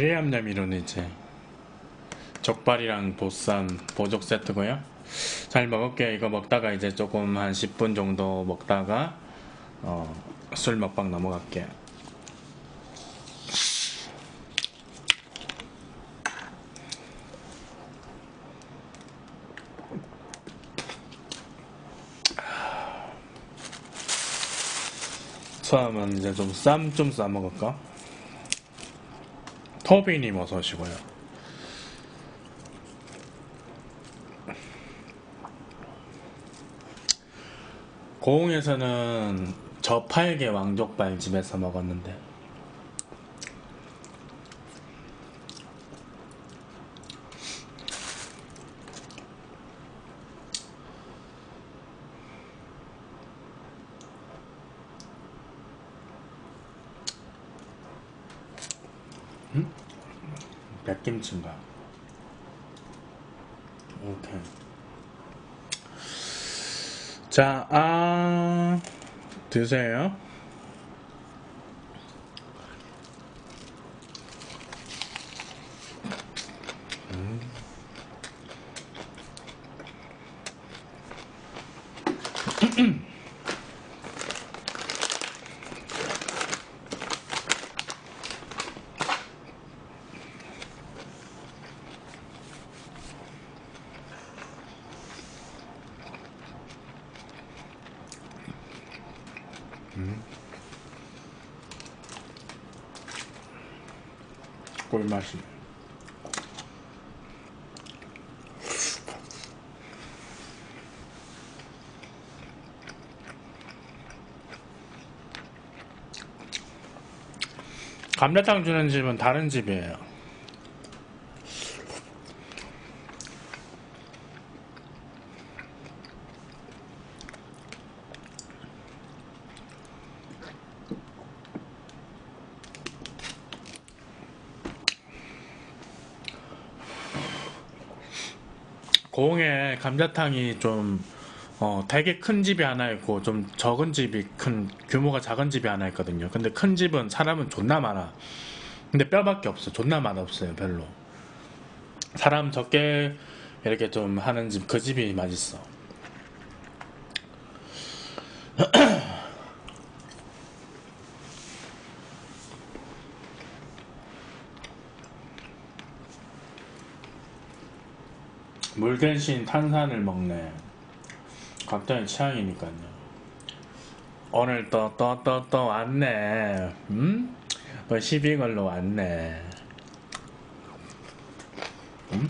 얌얌이로는 이제 족발이랑 보쌈 보족 세트고요. 잘 먹을게요. 이거 먹다가 이제 조금 한 10분 정도 먹다가 어, 술 먹방 넘어갈게요. 처음은 이제 좀 쌈 좀 싸 먹을까? 터빈님 어서 오시고요. 고흥에서는 저팔계 왕족발 집에서 먹었는데 백김치인가? 오케이. 자, 아, 드세요. 꿀맛이. 감자탕 주는 집은 다른 집이에요. 고흥에 감자탕이 좀 어, 되게 큰 집이 하나 있고 좀 적은 집이 큰 규모가 작은 집이 하나 있거든요. 근데 큰 집은 사람은 존나 많아. 근데 뼈밖에 없어. 존나 맛 없어요. 별로. 사람 적게 이렇게 좀 하는 집 그 집이 맛있어. 물 대신 탄산을 먹네. 각자의 취향이니까요. 오늘 또, 또, 또, 또 왔네. 음? 뭐 12걸로 왔네. 음?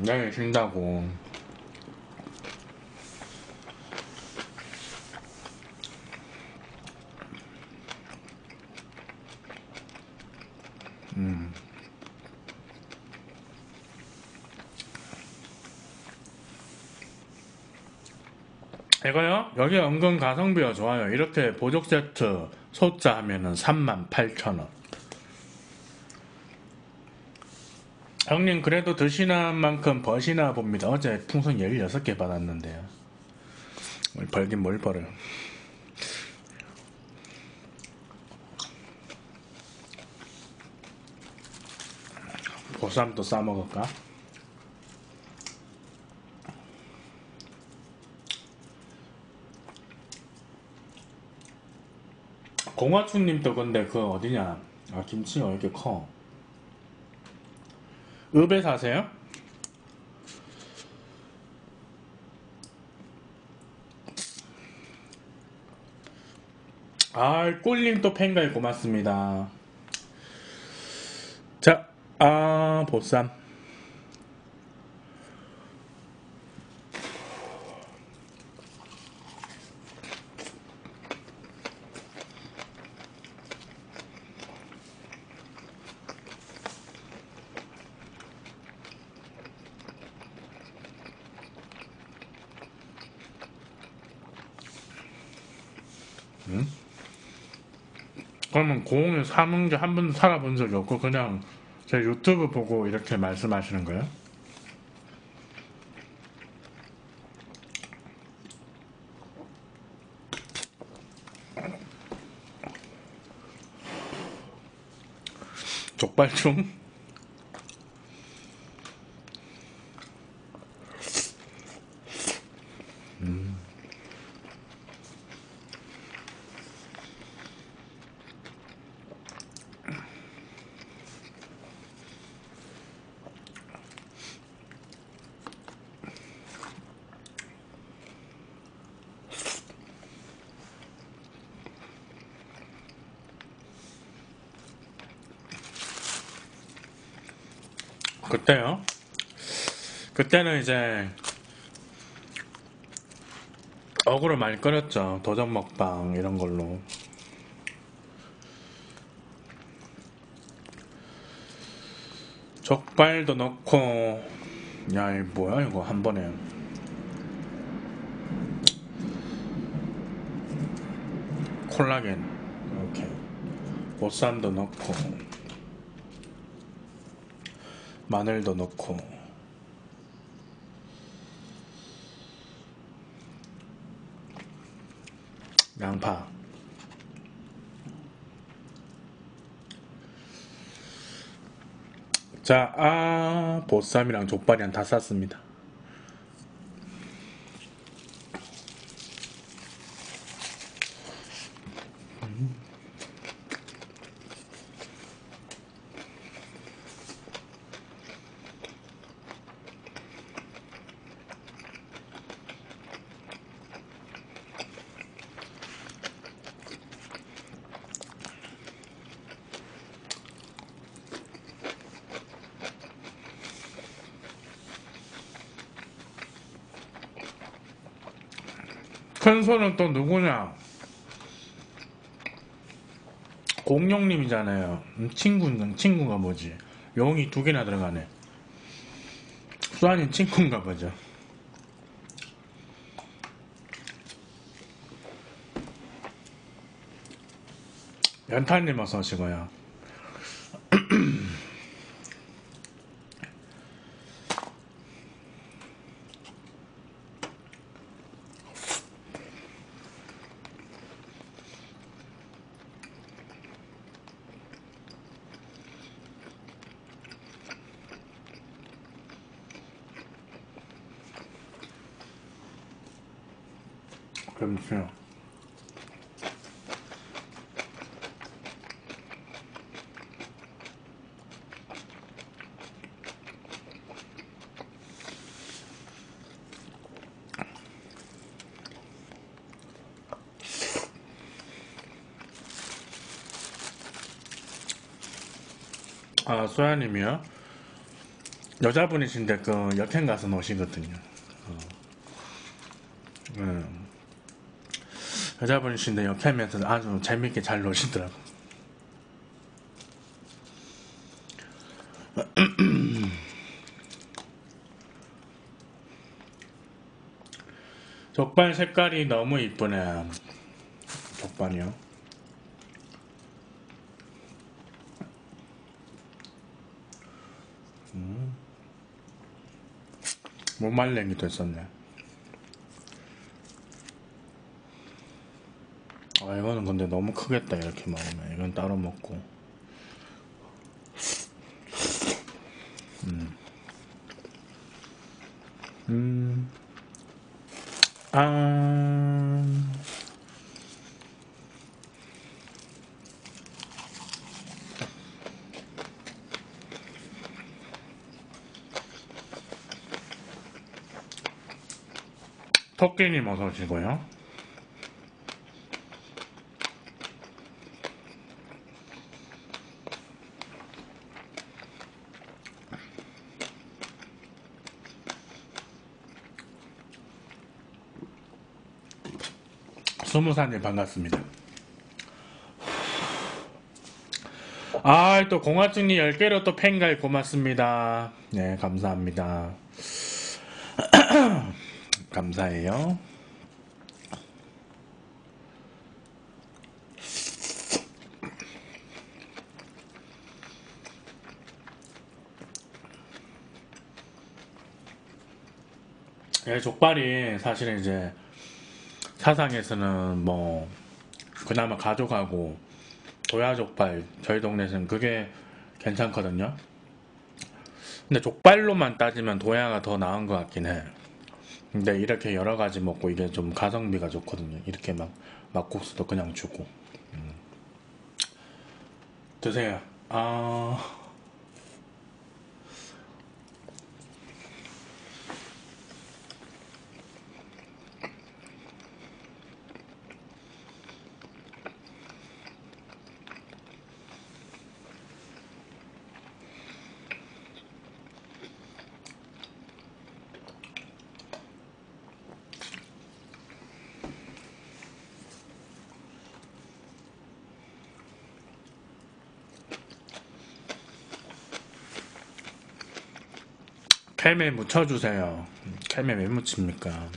내일 쉰다고. 이거요? 여기 은근 가성비가 좋아요. 이렇게 보족 세트 소자 하면은 38,000원. 형님 그래도 드시는 만큼 버시나 봅니다. 어제 풍선 16개 받았는데요. 뭘 벌긴 뭘 벌어요. 보쌈도 싸먹을까? 공화춘님도 근데 그 어디냐? 아 김치가 왜 이렇게 커? 읍에 사세요? 아 꿀님 또 팬가입 고맙습니다. 자, 아 보쌈. 그러면 공을 사는 게한 번도 살아본 적이 없고 그냥 제 유튜브 보고 이렇게 말씀하시는 거예요? 족발중 그때요? 그때는 이제 어그를 많이 끌었죠. 도전 먹방 이런 걸로. 족발도 넣고 야, 이 뭐야 이거 한 번에. 콜라겐 이렇게 보쌈도 넣고 마늘도 넣고 양파 자, 아, 보쌈이랑 족발이랑 다 쌌습니다. 큰 손은 또 누구냐? 공룡님이잖아요. 음, 친구, 친구가 뭐지? 용이 두 개나 들어가네. 수아님 친구인가 보죠. 연탄님 어서 오시고요. 아, 소야님이요? 여자분이신데 그 여행 가서 노시거든요. 어. 음. 여자분이신데 역하면서 아주 재밌게 잘 노시더라고. 족발 색깔이 너무 이쁘네. 족발이요. 무말랭이도 있었네. 아 이거는 근데 너무 크겠다 이렇게 먹으면 이건 따로 먹고 음. 아. 토끼님 어서 오시고요. 스무사님 반갑습니다. 아, 또 공화증이 10개로 또 팬가입 고맙습니다. 네, 감사합니다. 감사해요. 예, 족발이 사실은 이제 사상에서는 뭐 그나마 가져가고 도야족발 저희 동네에서는 그게 괜찮거든요. 근데 족발로만 따지면 도야가 더 나은 것 같긴 해. 근데 이렇게 여러 가지 먹고 이게 좀 가성비가 좋거든요. 이렇게 막 막국수도 그냥 주고. 음. 드세요. 아. 햄에 묻혀주세요. 햄에 왜 묻힙니까?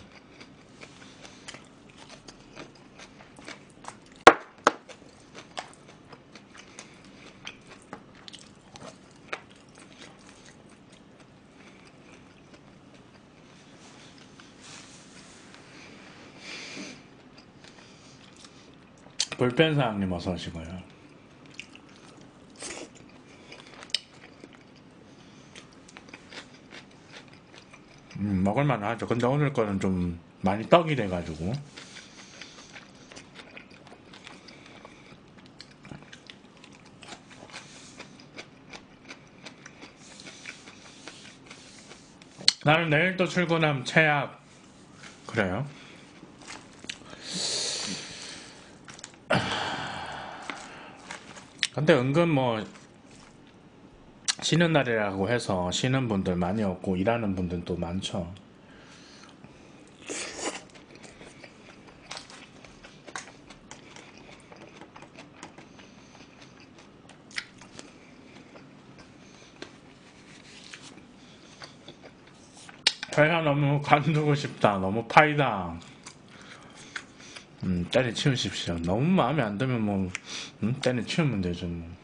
볼펜 사장님 어서 오시고요. 음, 먹을만 하죠. 근데 오늘 거는 좀 많이 떡이 돼가지고. 나는 내일 또 출근하면 최악. 그래요? 근데 은근 뭐 쉬는 날이라고 해서 쉬는 분들 많이 없고 일하는 분들도 많죠. 회가 너무 관두고 싶다. 너무 파이다. 음, 때려치우십시오. 너무 마음에 안 들면 뭐, 음, 때려치우면 되죠. 뭐.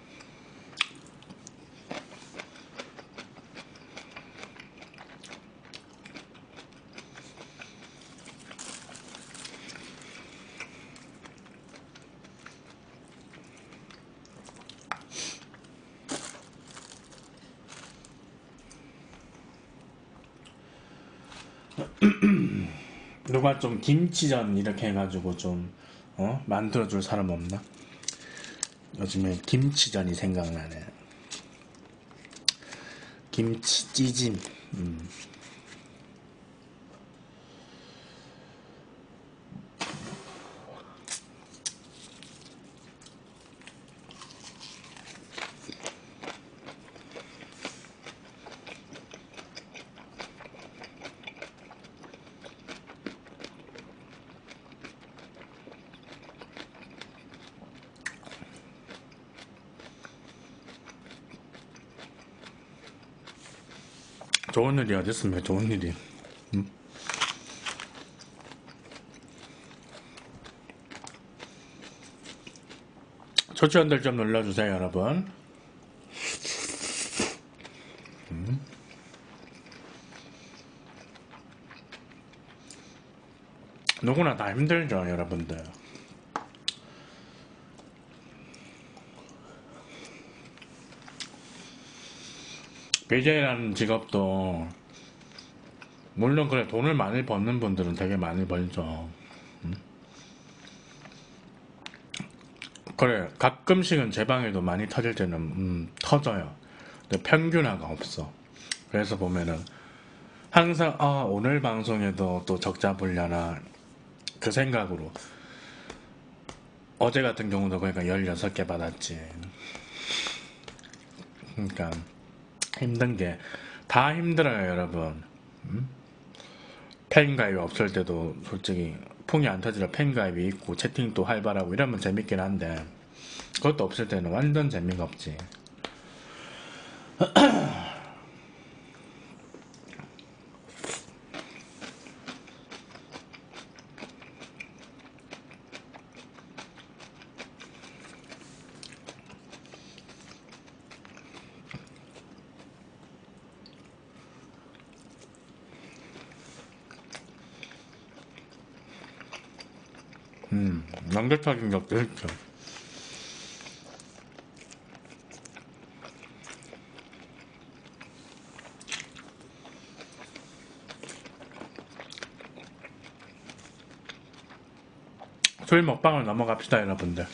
누가 좀 김치전 이렇게 해가지고 좀 어? 만들어줄 사람 없나? 요즘에 김치전이 생각나네. 김치 찌짐. 음. 좋은 일이 어디 있습니까? 좋은 일이. 음? 초치원들 좀 눌러주세요, 여러분. 음. 누구나 다 힘들죠, 여러분들. BJ라는 직업도 물론 그래 돈을 많이 버는 분들은 되게 많이 벌죠. 음? 그래 가끔씩은 제 방에도 많이 터질 때는 음, 터져요. 근데 평균화가 없어. 그래서 보면은 항상 아 오늘 방송에도 또 적자 불려나 그 생각으로 어제 같은 경우도 그러니까 16개 받았지. 그러니까 힘든 게 다 힘들어요, 여러분. 음? 팬 가입이 없을 때도 솔직히 풍이 안 터지려 팬 가입이 있고 채팅도 활발하고 이러면 재밌긴 한데 그것도 없을 때는 완전 재미가 없지. 음, 남겨타진 것도 있죠. 술 먹방을 넘어갑시다 여러분들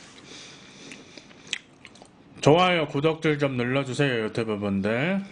좋아요 구독들 좀 눌러주세요 유튜브 분들